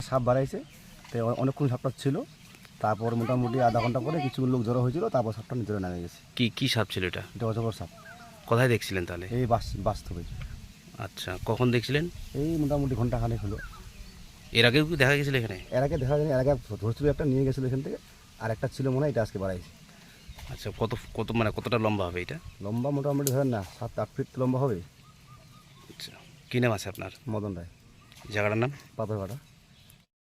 সাপ বাড়াইছে তো অনেকক্ষণ সাপটা ছিল। তারপর মোটামুটি আধা ঘণ্টা পরে কিছু লোক জড়ো হয়েছিল তারপর সাপটা নিজেরা নামে গেছে। কি কি সাপ ছিল এটা? এটা অজগর সাপ। কোথায় দেখছিলেন তাহলে? এই বাস বাস্তবে আচ্ছা কখন দেখছিলেন? এই মোটামুটি ঘণ্টা খানেক হলো। এর আগেও কি দেখা গেছিল এখানে? এর আগে দেখা যায়নি এর আগে ধরছিল একটা নিয়ে গেছিল এখান থেকে। আর একটা ছিল মনে হয় এটা আজকে বাড়াইছে। আচ্ছা কত কত মানে কতটা লম্বা হবে এটা? লম্বা মোটামুটি ধরেন না সাত আট ফিট লম্বা হবে। আচ্ছা কী নাম আছে আপনার? মদন রায়। জায়গাটার নাম? পাথরঘাটা।